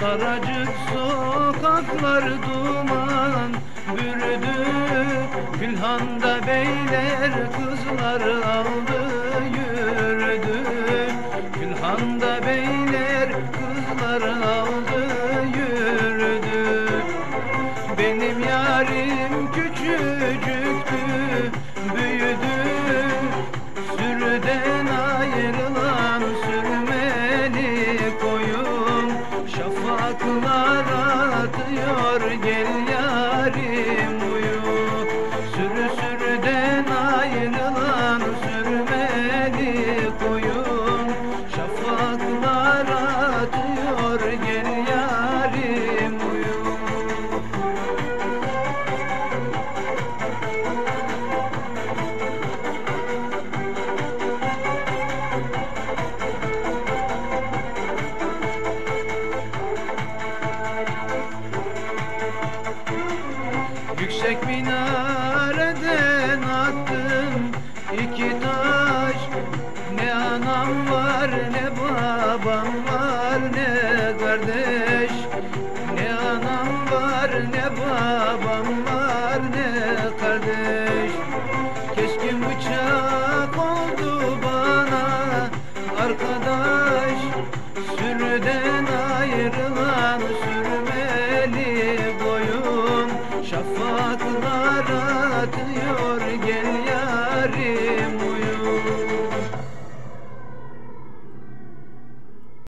Daracık sokaklar duman bürüdü. Külhanda beyler kızlar aldı yürüdü. Külhanda beyler kızlar aldı yürüdü. Benim yarim küçücüktü büyüdü. Sürüden Şafaklar atıyor gel yarim Yüksek minareden attım iki taş. Ne anam var ne babam var ne kardeş. Ne anam var ne babam var ne kardeş. Keskin bıçak oldu bana arkadaş. Sürüden ayrılan Uzaklara diyor gel yarim.